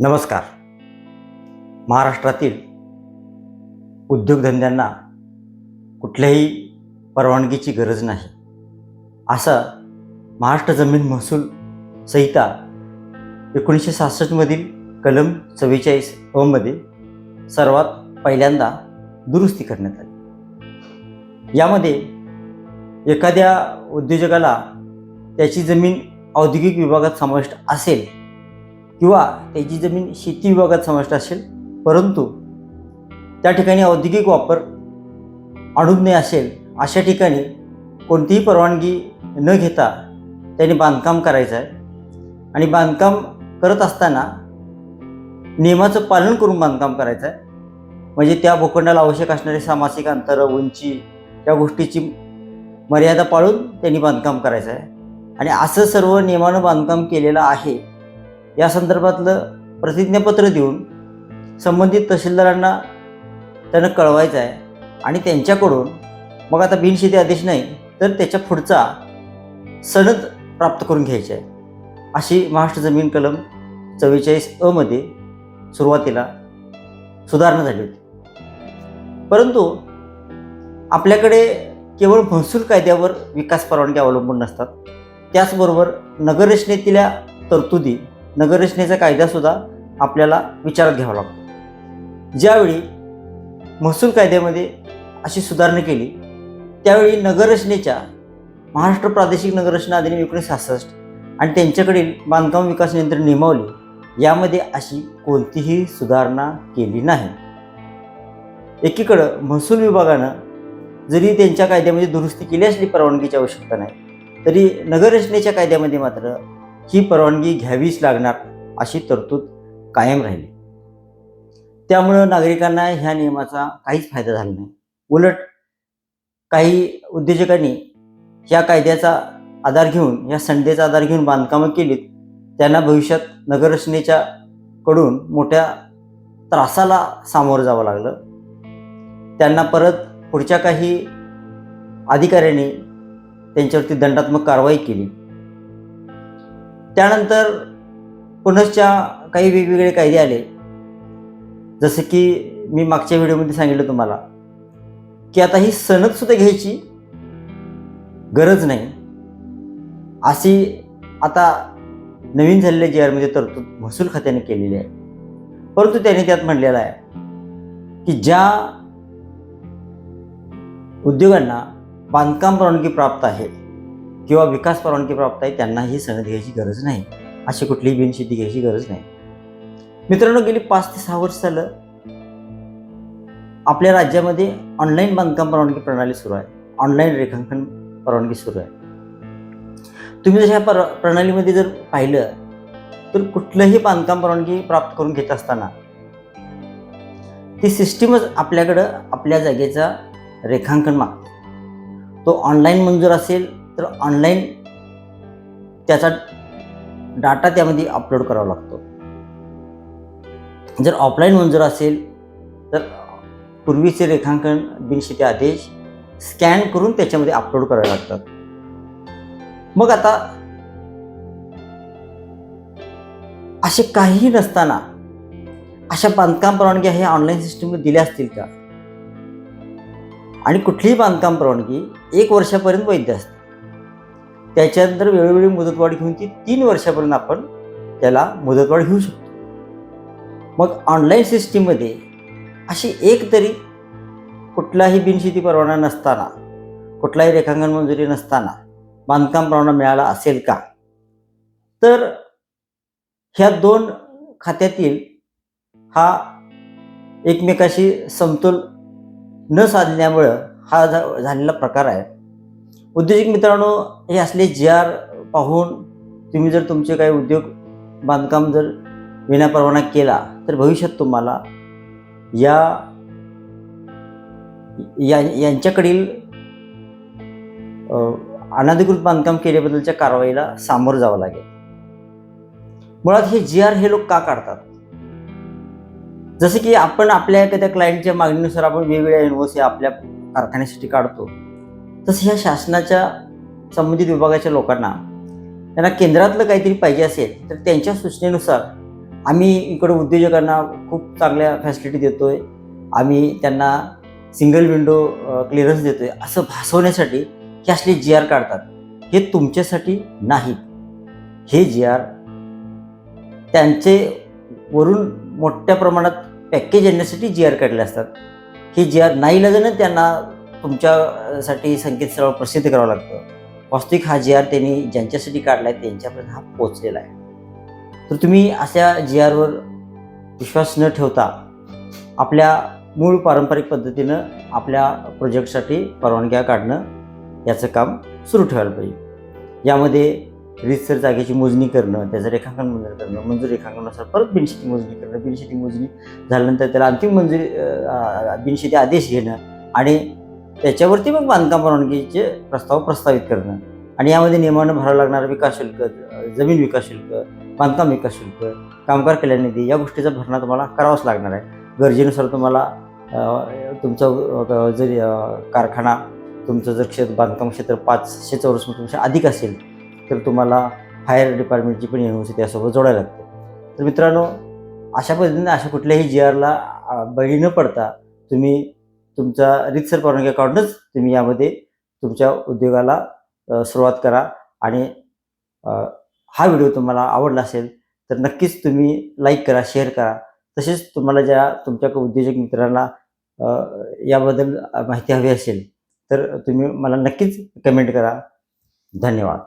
नमस्कार. महाराष्ट्रातील उद्योगधंद्यांना कुठल्याही परवानगीची गरज नाही. असं महाराष्ट्र जमीन महसूल संहिता एकोणीसशे सहासष्टमधील कलम चव्वेचाळीस अमध्ये सर्वात पहिल्यांदा दुरुस्ती करण्यात आली. यामध्ये एखाद्या उद्योजकाला त्याची जमीन औद्योगिक विभागात समाविष्ट असेल किंवा त्याची जमीन शेती विभागात समाविष्ट असेल परंतु त्या ठिकाणी औद्योगिक वापर अनुज्ञेय असेल अशा ठिकाणी कोणतीही परवानगी न घेता त्याने बांधकाम करायचं आहे. आणि बांधकाम करत असताना नियमाचं पालन करून बांधकाम करायचं आहे. म्हणजे त्या भूखंडाला आवश्यक असणारे सामासिक अंतर उंची या गोष्टीची मर्यादा पाळून त्यांनी बांधकाम करायचं आहे. आणि असं सर्व नियमानं बांधकाम केलेलं आहे या संदर्भातलं प्रतिज्ञापत्र देऊन संबंधित तहसीलदारांना त्यांना कळवायचं आहे आणि त्यांच्याकडून मग आता बिनशेती आदेश नाही तर त्याच्या पुढचा सनद प्राप्त करून घ्यायची आहे. अशी महाराष्ट्र जमीन कलम चव्वेचाळीस अमध्ये सुरुवातीला सुधारणा झाली होती. परंतु आपल्याकडे केवळ महसूल कायद्यावर विकास परवानगी अवलंबून नसतात. त्याचबरोबर नगररचनेतल्या तरतुदी नगररचनेचा कायदासुद्धा आपल्याला विचारात घ्यावा लागतो. ज्यावेळी महसूल कायद्यामध्ये अशी सुधारणा केली त्यावेळी नगररचनेच्या महाराष्ट्र प्रादेशिक नगररचना अधिनियम एकोणीसशे सहासष्ट आणि त्यांच्याकडील बांधकाम विकास नियंत्रण नियमावली यामध्ये अशी कोणतीही सुधारणा केली नाही. एकीकडं महसूल विभागानं जरी त्यांच्या कायद्यामध्ये दुरुस्ती केली असली परवानगीची आवश्यकता नाही तरी नगररचनेच्या कायद्यामध्ये मात्र ही परवानगी घ्यावीच लागणार अशी तरतूद कायम राहिली. त्यामुळं नागरिकांना ह्या नियमाचा काहीच फायदा झाला नाही. उलट काही उद्योजकांनी या कायद्याचा आधार घेऊन या संडेचा आधार घेऊन बांधकामं केलीत त्यांना भविष्यात नगररचनेच्या कडून मोठ्या त्रासाला सामोरं जावं लागलं. त्यांना परत पुढच्या काही अधिकाऱ्यांनी त्यांच्यावरती दंडात्मक कारवाई केली. त्यानंतर पुनश्च्या काही वेगवेगळे कायदे आले. जसं की मी मागच्या व्हिडिओमध्ये सांगितलं तुम्हाला की आता ही सनदसुद्धा घ्यायची गरज नाही. अशी आता नवीन झालेल्या जी आरमध्ये म्हणजे तरतूद महसूल खात्याने केलेली आहे. परंतु त्याने त्यात म्हणलेलं आहे की ज्या उद्योगांना बांधकाम परवानगी प्राप्त आहे किंवा विकास परवानगी प्राप्त आहे त्यांना ही सनद घ्यायची गरज नाही. अशी कुठलीही बिनशेती घ्यायची गरज नाही. मित्रांनो गेली पाच ते सहा वर्ष झालं आपल्या राज्यामध्ये ऑनलाईन बांधकाम परवानगी प्रणाली सुरू आहे. ऑनलाईन रेखांकन परवानगी सुरू आहे. तुम्ही जर ह्या पर प्रणालीमध्ये जर पाहिलं तर कुठलंही बांधकाम परवानगी प्राप्त करून घेत असताना ती सिस्टीमच आपल्याकडं आपल्या जागेचा रेखांकन मागते. तो ऑनलाईन मंजूर असेल तर ऑनलाईन त्याचा डाटा त्यामध्ये अपलोड करावा लागतो. जर ऑफलाईन मंजूर असेल तर पूर्वीचे रेखांकन बिनशेती आदेश स्कॅन करून त्याच्यामध्ये अपलोड करावे लागतात. मग आता असे काहीही नसताना अशा बांधकाम परवानग्या हे ऑनलाईन सिस्टीममध्ये दिल्या असतील का? आणि कुठलीही बांधकाम परवानगी एक वर्षापर्यंत वैध असते. त्याच्यानंतर वेळोवेळी मुदतवाढ घेऊन ती तीन वर्षापर्यंत आपण त्याला मुदतवाढ घेऊ शकतो. मग ऑनलाईन सिस्टीममध्ये अशी एक तरी कुठलाही बिनशेती परवाना नसताना कुठलाही रेखांकन मंजुरी नसताना बांधकाम परवाना मिळाला असेल का? तर ह्या दोन खात्यातील हा एकमेकाशी समतोल न साधल्यामुळं हा झालेला प्रकार आहे. उद्योजक मित्रांनो हे असले जी आर पाहून तुम्ही जर तुमचे काही उद्योग बांधकाम जर विनापरवाना केला तर भविष्यात तुम्हाला या या यांच्याकडील अनाधिकृत अनधिकृत बांधकाम केल्याबद्दलच्या कारवाईला सामोरं जावं लागेल. मुळात हे जी आर हे लोक का काढतात? जसं की आपण आपल्या एखाद्या क्लायंटच्या मागणीनुसार आपण वेगवेगळ्या युनिव्हर्सिटी आपल्या कारखान्यासाठी काढतो. तसं ह्या शासनाच्या संबंधित विभागाच्या लोकांना त्यांना केंद्रातलं काहीतरी पाहिजे असेल तर त्यांच्या सूचनेनुसार आम्ही इकडं उद्योजकांना खूप चांगल्या फॅसिलिटी देतो आहे आम्ही त्यांना सिंगल विंडो क्लिअरन्स देतो आहे असं भासवण्यासाठी हे असले जी आर काढतात. हे तुमच्यासाठी नाहीत हे जी आर त्यांचे वरून मोठ्या प्रमाणात पॅकेज येण्यासाठी जी आर काढले असतात. हे जी आर नाईलाजानं त्यांना तुमच्यासाठी संकेतस्थळावर प्रसिद्ध करावं लागतं. वास्तविक हा जी आर त्यांनी ज्यांच्यासाठी काढला आहे त्यांच्यापर्यंत हा पोचलेला आहे. तर तुम्ही अशा जी आरवर विश्वास न ठेवता आपल्या मूळ पारंपरिक पद्धतीनं आपल्या प्रोजेक्टसाठी परवानग्या काढणं याचं काम सुरू ठेवायला पाहिजे. यामध्ये रितसर जागेची मोजणी करणं त्याचं रेखांकन मंजूर करणं मंजूर रेखांकनानुसार परत बिनशेती मोजणी करणं. बिनशेती मोजणी झाल्यानंतर त्याला अंतिम मंजुरी बिनशेती आदेश घेणं आणि त्याच्यावरती मग बांधकाम परवानगीचे प्रस्ताव प्रस्तावित करणं. आणि यामध्ये नियमानं भरावं लागणारं विकास शुल्क जमीन विकास शुल्क बांधकाम विकास शुल्क कामगार कल्याण निधी या गोष्टीचा भरणा तुम्हाला करावाच लागणार आहे. गरजेनुसार तुम्हाला तुमचा तुमचं जरी कारखाना तुमचं जर क्षेत्र बांधकाम क्षेत्र पाचशे चौरस तुमच्या अधिक असेल तर तुम्हाला फायर डिपार्टमेंटची पण युनिव्हर्सिटी यासोबत जोडायला लागते. तर मित्रांनो अशा पद्धतीने अशा कुठल्याही जी आरला बळी न पडता तुम्ही तुमचा रितसर परवानगी काढूनच तुम्ही यामध्ये तुमच्या उद्योगाला सुरुवात करा आणि हा व्हिडिओ तुम्हाला आवडला असेल तर नक्कीच तुम्ही लाईक करा शेअर करा. तसेच तुम्हाला ज्या तुमच्या उद्योजक मित्रांना याबद्दल माहिती हवी असेल तर तुम्ही मला नक्कीच कमेंट करा. धन्यवाद.